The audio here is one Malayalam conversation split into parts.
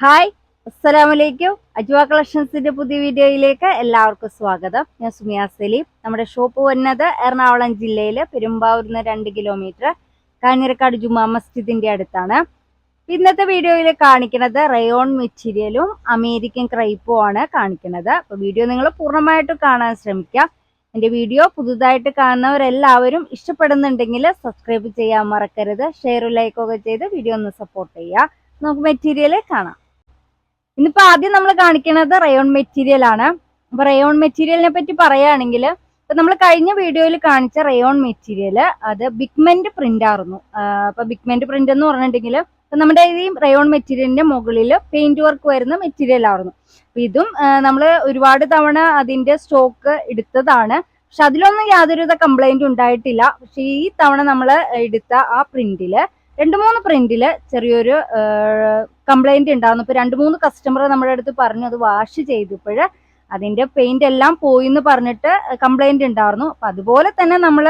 ഹായ് അസ്സലാമലൈക്കും അജ്വ കളക്ഷൻസിന്റെ പുതിയ വീഡിയോയിലേക്ക് എല്ലാവർക്കും സ്വാഗതം. ഞാൻ സുമിയ സലീം. നമ്മുടെ ഷോപ്പ് വന്നത് എറണാകുളം ജില്ലയിലെ പെരുമ്പാവൂരിൽ നിന്ന് രണ്ട് കിലോമീറ്റർ കാഞ്ഞിരക്കാട് ജുമാ മസ്ജിദിന്റെ അടുത്താണ്. ഇന്നത്തെ വീഡിയോയിൽ കാണിക്കുന്നത് റയോൺ മെറ്റീരിയലും അമേരിക്കൻ ക്രൈപ്പും ആണ് കാണിക്കുന്നത്. അപ്പോൾ വീഡിയോ നിങ്ങൾ പൂർണമായിട്ടും കാണാൻ ശ്രമിക്കുക എന്റെ വീഡിയോ പുതുതായിട്ട് കാണുന്നവരെല്ലാവരും ഇഷ്ടപ്പെടുന്നുണ്ടെങ്കിൽ സബ്സ്ക്രൈബ് ചെയ്യാൻ മറക്കരുത്. ഷെയറും ലൈക്കൊക്കെ ചെയ്ത് വീഡിയോ ഒന്ന് സപ്പോർട്ട് ചെയ്യുക. നമുക്ക് മെറ്റീരിയൽ കാണാം. ഇന്നിപ്പോ ആദ്യം നമ്മൾ കാണിക്കുന്നത് റയോൺ മെറ്റീരിയൽ ആണ്. അപ്പൊ റയോൺ മെറ്റീരിയലിനെ പറ്റി പറയുകയാണെങ്കിൽ ഇപ്പൊ നമ്മൾ കഴിഞ്ഞ വീഡിയോയിൽ കാണിച്ച റയോൺ മെറ്റീരിയൽ അത് ബിഗ്മെന്റ് പ്രിന്റ് ആയിരുന്നു. അപ്പൊ ബിഗ്മെന്റ് പ്രിന്റ് എന്ന് പറഞ്ഞിട്ടുണ്ടെങ്കിൽ നമ്മുടെ ഈ റയോൺ മെറ്റീരിയലിന്റെ മുകളിൽ പെയിന്റ് വർക്ക് വരുന്ന മെറ്റീരിയൽ ആയിരുന്നു. അപ്പൊ ഇതും നമ്മൾ ഒരുപാട് തവണ അതിന്റെ സ്റ്റോക്ക് എടുത്തതാണ്. പക്ഷെ അതിലൊന്നും യാതൊരുവിധ കംപ്ലൈന്റ് ഉണ്ടായിട്ടില്ല. പക്ഷെ ഈ തവണ നമ്മൾ എടുത്ത ആ പ്രിന്റിൽ രണ്ട് മൂന്ന് പ്രിന്റിൽ ചെറിയൊരു കംപ്ലൈന്റ് ഉണ്ടായിരുന്നു ഇപ്പൊ രണ്ട് മൂന്ന് കസ്റ്റമർ നമ്മുടെ അടുത്ത് പറഞ്ഞു അത് വാഷ് ചെയ്തപ്പോൾ അതിന്റെ പെയിന്റ് എല്ലാം പോയി എന്ന് പറഞ്ഞിട്ട് കംപ്ലൈന്റ് ഉണ്ടായിരുന്നു അപ്പൊ അതുപോലെ തന്നെ നമ്മൾ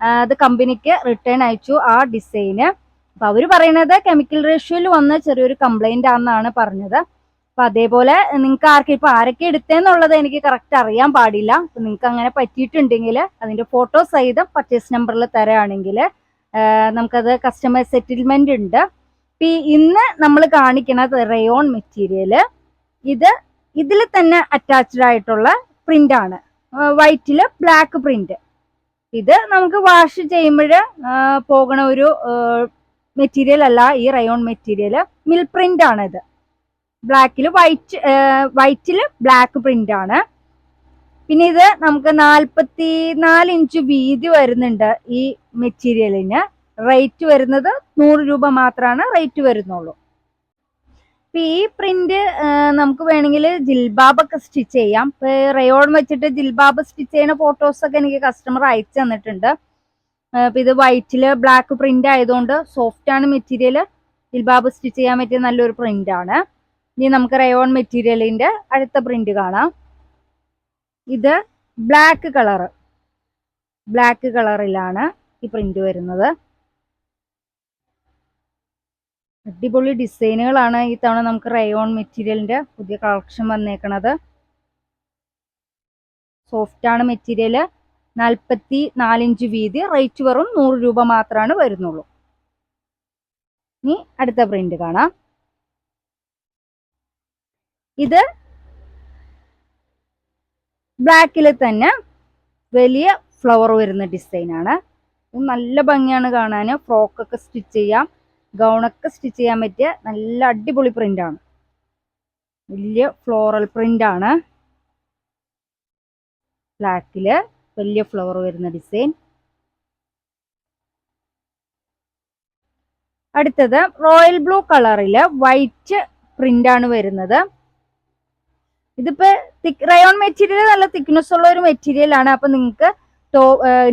അത് കമ്പനിക്ക് റിട്ടേൺ അയച്ചു ആ ഡിസൈന് അപ്പൊ അവർ പറയണത് കെമിക്കൽ റേഷ്യോയിൽ വന്ന ചെറിയൊരു കംപ്ലൈന്റ് ആണെന്നാണ് പറഞ്ഞത്. അപ്പൊ അതേപോലെ നിങ്ങൾക്ക് ആർക്കും ഇപ്പൊ ആരൊക്കെ എടുത്തേന്നുള്ളത് എനിക്ക് കറക്റ്റ് അറിയാൻ പാടില്ല. അപ്പൊ നിങ്ങൾക്ക് അങ്ങനെ പറ്റിയിട്ടുണ്ടെങ്കിൽ അതിന്റെ ഫോട്ടോ സഹിതം പർച്ചേസ് നമ്പറിൽ തരാണെങ്കിൽ നമുക്കത് കസ്റ്റമർ സെറ്റിൽമെന്റ് ഉണ്ട്. ഇന്ന് നമ്മൾ കാണിക്കുന്നത് റയോൺ മെറ്റീരിയൽ ഇത് ഇതിൽ തന്നെ അറ്റാച്ച്ഡ് ആയിട്ടുള്ള പ്രിന്റ് ആണ്. വൈറ്റിൽ ബ്ലാക്ക് പ്രിന്റ് ഇത് നമുക്ക് വാഷ് ചെയ്യുമ്പോൾ പോകണ ഒരു മെറ്റീരിയൽ അല്ല ഈ റയോൺ മെറ്റീരിയൽ മിൽ പ്രിന്റ് ആണ് ഇത് ബ്ലാക്കിൽ വൈറ്റ് വൈറ്റിൽ ബ്ലാക്ക് പ്രിന്റ് ആണ്. പിന്നെ ഇത് നമുക്ക് നാൽപ്പത്തി നാല് ഇഞ്ച് വീതി വരുന്നുണ്ട് ഈ മെറ്റീരിയലിന് റേറ്റ് വരുന്നത് നൂറ് രൂപ മാത്രമാണ് റേറ്റ് വരുന്നുള്ളൂ. ഇപ്പൊ ഈ പ്രിന്റ് നമുക്ക് വേണമെങ്കിൽ ജിൽബാബൊക്കെ സ്റ്റിച്ച് ചെയ്യാം. ഇപ്പൊ റയോൺ വെച്ചിട്ട് ജിൽബാബ് സ്റ്റിച്ച് ചെയ്യുന്ന ഫോട്ടോസ് ഒക്കെ എനിക്ക് കസ്റ്റമർ അയച്ചു തന്നിട്ടുണ്ട്. ഇത് വൈറ്റിൽ ബ്ലാക്ക് പ്രിന്റ് ആയതുകൊണ്ട് സോഫ്റ്റ് ആണ് മെറ്റീരിയൽ ജിൽബാബ് സ്റ്റിച്ച് ചെയ്യാൻ പറ്റിയ നല്ലൊരു പ്രിന്റ് ആണ്. ഇനി നമുക്ക് റയോൺ മെറ്റീരിയലിന്റെ അടുത്ത പ്രിന്റ് കാണാം. ഇത് ബ്ലാക്ക് കളർ ബ്ലാക്ക് കളറിലാണ് ഈ പ്രിന്റ് വരുന്നത്. അടിപൊളി ഡിസൈനുകളാണ് ഈ തവണ നമുക്ക് റയോൺ മെറ്റീരിയലിന്റെ പുതിയ കളക്ഷൻ വന്നേക്കണത്. സോഫ്റ്റ് ആണ് മെറ്റീരിയൽ നാൽപ്പത്തി നാലിഞ്ച് വീതി. റേറ്റ് വെറും നൂറ് രൂപ മാത്രമാണ് വരുന്നുള്ളൂ. ഇനി അടുത്ത പ്രിന്റ് കാണാം. ഇത് ബ്ലാക്കിൽ തന്നെ വലിയ ഫ്ലവർ വരുന്ന ഡിസൈനാണ് നല്ല ഭംഗിയാണ് കാണാൻ ഫ്രോക്കൊക്കെ സ്റ്റിച്ച് ചെയ്യാം. ഗൗണൊക്കെ സ്റ്റിച്ച് ചെയ്യാൻ പറ്റിയ നല്ല അടിപൊളി പ്രിന്റ് ആണ്. വലിയ ഫ്ലോറൽ പ്രിന്റ് ആണ്. ബ്ലാക്കിൽ വലിയ ഫ്ലവർ വരുന്ന ഡിസൈൻ അടുത്തത് റോയൽ ബ്ലൂ കളറിൽ വൈറ്റ് പ്രിന്റ് ആണ് വരുന്നത്. ഇതിപ്പോ റയോൺ മെറ്റീരിയൽ നല്ല തിക്നെസ് ഉള്ള ഒരു മെറ്റീരിയൽ ആണ്. അപ്പൊ നിങ്ങൾക്ക് ടോ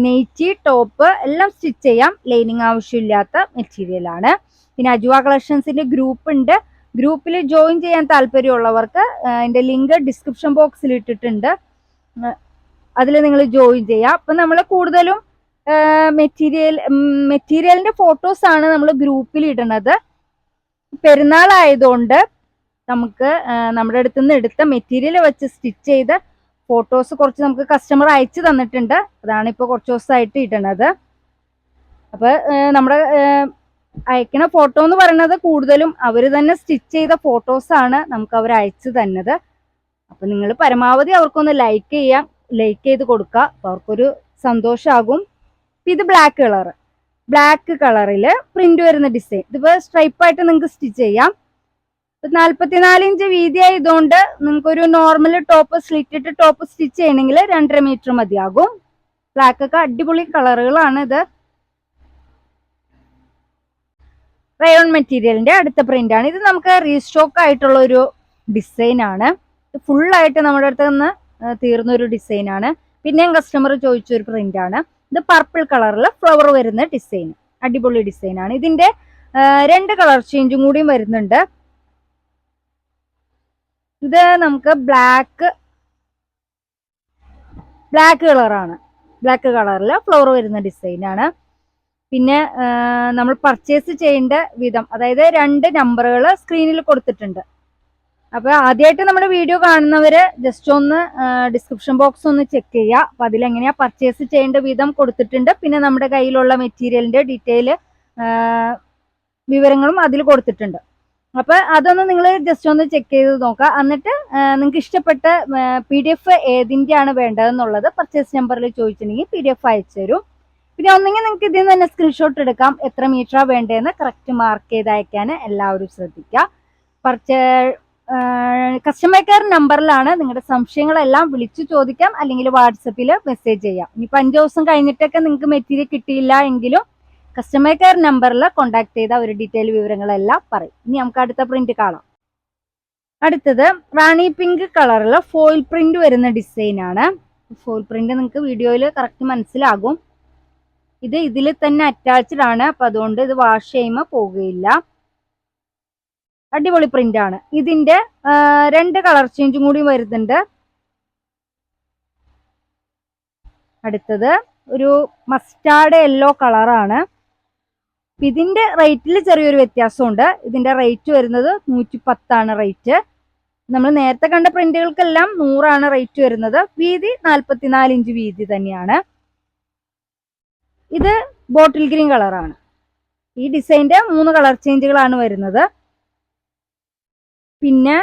നെയ്റ്റി ടോപ്പ് എല്ലാം സ്റ്റിച്ച് ചെയ്യാം. ലൈനിങ് ആവശ്യമില്ലാത്ത മെറ്റീരിയൽ ആണ്. പിന്നെ അജുവ കളക്ഷൻസിന്റെ ഗ്രൂപ്പ് ഉണ്ട്. ഗ്രൂപ്പിൽ ജോയിൻ ചെയ്യാൻ താല്പര്യമുള്ളവർക്ക് അതിന്റെ ലിങ്ക് ഡിസ്ക്രിപ്ഷൻ ബോക്സിൽ ഇട്ടിട്ടുണ്ട്. അതിൽ നിങ്ങൾ ജോയിൻ ചെയ്യാം. അപ്പൊ നമ്മൾ കൂടുതലും മെറ്റീരിയൽ മെറ്റീരിയലിന്റെ ഫോട്ടോസ് ആണ് നമ്മൾ ഗ്രൂപ്പിൽ ഇടുന്നത് പെരുന്നാൾ ആയതുകൊണ്ട് നമുക്ക് നമ്മുടെ അടുത്ത് നിന്ന് എടുത്ത മെറ്റീരിയൽ വെച്ച് സ്റ്റിച്ച് ചെയ്ത ഫോട്ടോസ് കുറച്ച് നമുക്ക് കസ്റ്റമർ അയച്ചു തന്നിട്ടുണ്ട്. അതാണ് ഇപ്പോൾ കുറച്ച് ദിവസമായിട്ട് ഇടണത്. അപ്പോൾ നമ്മുടെ അയക്കണ ഫോട്ടോ എന്ന് പറയുന്നത് കൂടുതലും അവർ തന്നെ സ്റ്റിച്ച് ചെയ്ത ഫോട്ടോസാണ് നമുക്ക് അവർ അയച്ചു തന്നത്. അപ്പൊ നിങ്ങൾ പരമാവധി അവർക്കൊന്ന് ലൈക്ക് ചെയ്യാം. ലൈക്ക് ചെയ്ത് കൊടുക്കുക. അപ്പൊ അവർക്കൊരു സന്തോഷമാകും ഇത് ബ്ലാക്ക് കളർ ബ്ലാക്ക് കളറിൽ പ്രിന്റ് വരുന്ന ഡിസൈൻ ഇതിപ്പോ സ്ട്രൈപ്പായിട്ട് നിങ്ങൾക്ക് സ്റ്റിച്ച് ചെയ്യാം. നാല്പത്തിനാല് ഇഞ്ച് വീതി ആയതുകൊണ്ട് നിങ്ങൾക്ക് ഒരു നോർമൽ ടോപ്പ് സ്ലിറ്റിട്ട് ടോപ്പ് സ്റ്റിച്ച് ചെയ്യണമെങ്കിൽ രണ്ടര മീറ്റർ മതിയാകും. ബ്ലാക്ക് ഒക്കെ അടിപൊളി കളറുകളാണ് ഇത്. റയോൺ മെറ്റീരിയലിന്റെ അടുത്ത പ്രിന്റ് ആണ്. ഇത് നമുക്ക് റീസ്റ്റോക്ക് ആയിട്ടുള്ള ഒരു ഡിസൈൻ ആണ്. ഫുൾ ആയിട്ട് നമ്മുടെ അടുത്ത് നിന്ന് തീർന്ന ഒരു ഡിസൈൻ ആണ്. പിന്നെയും കസ്റ്റമർ ചോദിച്ച ഒരു പ്രിന്റ് ആണ്. ഇത് പർപ്പിൾ കളറിൽ ഫ്ലവർ വരുന്ന ഡിസൈൻ അടിപൊളി ഡിസൈൻ ആണ്. ഇതിന്റെ രണ്ട് കളർ ചേഞ്ചും കൂടിയും വരുന്നുണ്ട്. ഇത് നമുക്ക് ബ്ലാക്ക് ബ്ലാക്ക് കളറാണ് ബ്ലാക്ക് കളറിൽ ഫ്ലവർ വരുന്ന ഡിസൈനാണ് പിന്നെ നമ്മൾ പർച്ചേസ് ചെയ്യേണ്ട വിധം അതായത് രണ്ട് നമ്പറുകൾ സ്ക്രീനിൽ കൊടുത്തിട്ടുണ്ട്. അപ്പോൾ ആദ്യമായിട്ട് നമ്മുടെ വീഡിയോ കാണുന്നവർ ജസ്റ്റ് ഒന്ന് ഡിസ്ക്രിപ്ഷൻ ബോക്സ് ഒന്ന് ചെക്ക് ചെയ്യുക. അപ്പൊ അതിലെങ്ങനെയാ പർച്ചേസ് ചെയ്യേണ്ട വിധം കൊടുത്തിട്ടുണ്ട്. പിന്നെ നമ്മുടെ കയ്യിലുള്ള മെറ്റീരിയലിന്റെ ഡീറ്റെയിൽ വിവരങ്ങളും അതിൽ കൊടുത്തിട്ടുണ്ട്. അപ്പൊ അതൊന്ന് നിങ്ങൾ ജസ്റ്റ് ഒന്ന് ചെക്ക് ചെയ്ത് നോക്കുക എന്നിട്ട് നിങ്ങൾക്ക് ഇഷ്ടപ്പെട്ട പി ഡി എഫ് ഏതിന്റെയാണ് വേണ്ടതെന്നുള്ളത് പർച്ചേസ് നമ്പറിൽ ചോദിച്ചിട്ടുണ്ടെങ്കിൽ പി ഡി എഫ് അയച്ചു തരും. പിന്നെ ഒന്നെങ്കിൽ നിങ്ങൾക്ക് ഇതിൽ നിന്ന് തന്നെ സ്ക്രീൻഷോട്ട് എടുക്കാം. എത്ര മീറ്ററാണ് വേണ്ടതെന്ന് കറക്റ്റ് മാർക്ക് ചെയ്ത് അയക്കാൻ എല്ലാവരും ശ്രദ്ധിക്കുക. പർച്ചേ കസ്റ്റമർ കെയർ നമ്പറിലാണ് നിങ്ങളുടെ സംശയങ്ങളെല്ലാം വിളിച്ചു ചോദിക്കാം. അല്ലെങ്കിൽ വാട്സപ്പിൽ മെസ്സേജ് ചെയ്യാം. ഇനിയിപ്പോൾ അഞ്ച് ദിവസം കഴിഞ്ഞിട്ടൊക്കെ നിങ്ങൾക്ക് മെറ്റീരിയൽ കിട്ടിയില്ല എങ്കിലും കസ്റ്റമർ കെയർ നമ്പറിൽ കോൺടാക്ട് ചെയ്ത ഒരു ഡീറ്റെയിൽ വിവരങ്ങളെല്ലാം പറയും. ഇനി നമുക്ക് അടുത്ത പ്രിന്റ് കാണാം. അടുത്തത് റാണി പിങ്ക് കളറിൽ ഫോയിൽ പ്രിന്റ് വരുന്ന ഡിസൈൻ ആണ്. ഫോയിൽ പ്രിന്റ് നിങ്ങൾക്ക് വീഡിയോയിൽ കറക്റ്റ് മനസ്സിലാകും. ഇത് ഇതിൽ തന്നെ അറ്റാച്ച്ഡ് ആണ്. അപ്പൊ അതുകൊണ്ട് ഇത് വാഷ് ചെയ്യുമ്പോൾ പോകുകയില്ല അടിപൊളി പ്രിന്റ് ആണ്. ഇതിന്റെ രണ്ട് കളർ ചേഞ്ചും കൂടി വരുന്നുണ്ട്. അടുത്തത് ഒരു മസ്റ്റാർഡ് യെല്ലോ കളറാണ് ഇതിന്റെ റേറ്റിൽ ചെറിയൊരു വ്യത്യാസമുണ്ട്. ഇതിന്റെ റേറ്റ് വരുന്നത് നൂറ്റി പത്താണ് റേറ്റ് നമ്മൾ നേരത്തെ കണ്ട പ്രിന്റുകൾക്കെല്ലാം നൂറാണ് റേറ്റ് വരുന്നത്. വീതി നാൽപ്പത്തിനാല് ഇഞ്ച് വീതി തന്നെയാണ്. ഇത് ബോട്ടിൽ ഗ്രീൻ കളറാണ് ഈ ഡിസൈന്റെ മൂന്ന് കളർ ചേഞ്ചുകളാണ് വരുന്നത്. പിന്നെ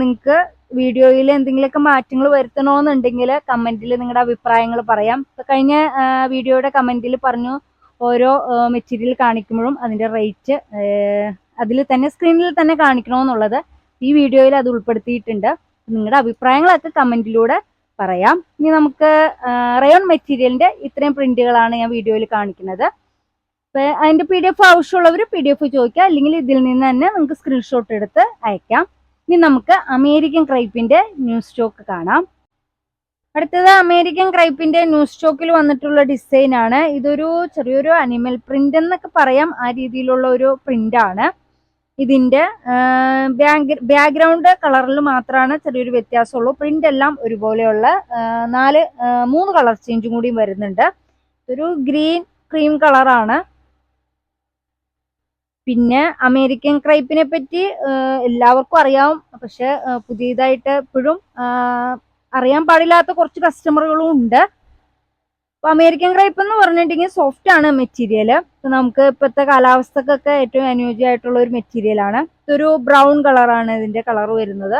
നിങ്ങൾക്ക് വീഡിയോയിൽ എന്തെങ്കിലുമൊക്കെ മാറ്റങ്ങൾ വരുത്തണമെന്നുണ്ടെങ്കിൽ കമന്റിൽ നിങ്ങളുടെ അഭിപ്രായങ്ങൾ പറയാം. കഴിഞ്ഞ വീഡിയോയുടെ കമന്റിൽ പറഞ്ഞു ഓരോ മെറ്റീരിയൽ കാണിക്കുമ്പോഴും അതിന്റെ റേറ്റ് അതിൽ തന്നെ സ്ക്രീനിൽ തന്നെ കാണിക്കണമെന്നുള്ളത് ഈ വീഡിയോയിൽ അത് ഉൾപ്പെടുത്തിയിട്ടുണ്ട്. നിങ്ങളുടെ അഭിപ്രായങ്ങളൊക്കെ കമന്റിലൂടെ പറയാം. ഇനി നമുക്ക് റയോൺ മെറ്റീരിയലിന്റെ ഇത്രയും പ്രിന്റുകളാണ് ഞാൻ വീഡിയോയിൽ കാണിക്കുന്നത്. അപ്പോൾ അതിന്റെ പി ഡി എഫ് ആവശ്യമുള്ളവർ പി ഡി എഫ് ചോദിക്കുക അല്ലെങ്കിൽ ഇതിൽ നിന്ന് തന്നെ നമുക്ക് സ്ക്രീൻഷോട്ട് എടുത്ത് അയക്കാം. ഇനി നമുക്ക് അമേരിക്കൻ ക്രൈപ്പിന്റെ ന്യൂ സ്റ്റോക്ക് കാണാം. അടുത്തത് അമേരിക്കൻ ക്രൈപ്പിന്റെ ന്യൂ സ്റ്റോക്കിൽ വന്നിട്ടുള്ള ഡിസൈൻ ആണ്. ഇതൊരു ചെറിയൊരു അനിമൽ പ്രിന്റ് എന്നൊക്കെ പറയാം. ആ രീതിയിലുള്ള ഒരു പ്രിന്റ് ആണ്. ഇതിന്റെ ബാക്ക്ഗ്രൗണ്ട് കളറിൽ മാത്രമാണ് ചെറിയൊരു വ്യത്യാസമുള്ളൂ. പ്രിന്റ് എല്ലാം ഒരുപോലെയുള്ള നാല് മൂന്ന് കളർ ചേഞ്ചും കൂടിയും വരുന്നുണ്ട്. ഒരു ഗ്രീൻ ക്രീം കളറാണ് പിന്നെ അമേരിക്കൻ ക്രൈപ്പിനെ പറ്റി എല്ലാവർക്കും അറിയാം പക്ഷെ പുതിയതായിട്ട് ഇപ്പോഴും ആഹ് അറിയാൻ പാടില്ലാത്ത കുറച്ച് കസ്റ്റമറുകളും ഉണ്ട്. അപ്പൊ അമേരിക്കൻ ക്രൈപ്പ് എന്ന് പറഞ്ഞിട്ടുണ്ടെങ്കിൽ സോഫ്റ്റ് ആണ് മെറ്റീരിയൽ ഇപ്പൊ നമുക്ക് ഇപ്പോഴത്തെ കാലാവസ്ഥക്കൊക്കെ ഏറ്റവും അനുയോജ്യമായിട്ടുള്ള ഒരു മെറ്റീരിയൽ ആണ്. ഇതൊരു ബ്രൗൺ കളറാണ് ഇതിന്റെ കളർ വരുന്നത്.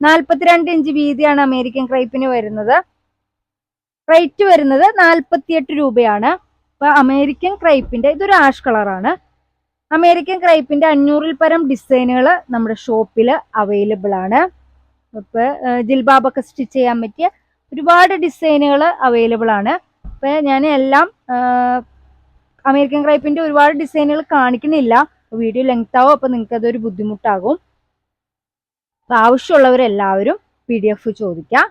നാൽപ്പത്തിരണ്ട് ഇഞ്ച് വീതിയാണ് അമേരിക്കൻ ക്രൈപ്പിന് വരുന്നത്. റേറ്റ് വരുന്നത് നാൽപ്പത്തിയെട്ട് രൂപയാണ്. അപ്പൊ അമേരിക്കൻ ക്രൈപ്പിന്റെ ഇതൊരു ആഷ് കളറാണ് അമേരിക്കൻ ക്രൈപ്പിന്റെ അഞ്ഞൂറിൽ പരം ഡിസൈനുകൾ നമ്മുടെ ഷോപ്പിൽ അവൈലബിൾ ആണ്. ഇപ്പൊ ജിൽബാബൊക്കെ സ്റ്റിച്ച് ചെയ്യാൻ പറ്റിയ ഒരുപാട് ഡിസൈനുകൾ അവൈലബിൾ ആണ്. അപ്പൊ ഞാൻ എല്ലാം അമേരിക്കൻ ക്രൈപ്പിന്റെ ഒരുപാട് ഡിസൈനുകൾ കാണിക്കുന്നില്ല. വീഡിയോ ലെങ്ത് ആവും അപ്പൊ നിങ്ങൾക്ക് അതൊരു ബുദ്ധിമുട്ടാകും. അപ്പൊ ആവശ്യമുള്ളവരെല്ലാവരും പി ഡി എഫ് ചോദിക്കാം.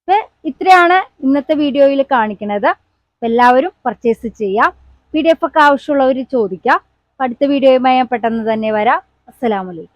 അപ്പൊ ഇത്രയാണ് ഇന്നത്തെ വീഡിയോയിൽ കാണിക്കുന്നത്. എല്ലാവരും പർച്ചേസ് ചെയ്യാം. പി ഡി എഫ് ഒക്കെ ആവശ്യമുള്ളവർ ചോദിക്കാം. അടുത്ത വീഡിയോയുമായി ഞാൻ പെട്ടെന്ന് തന്നെ വരാം. അസ്സലാമലൈക്കും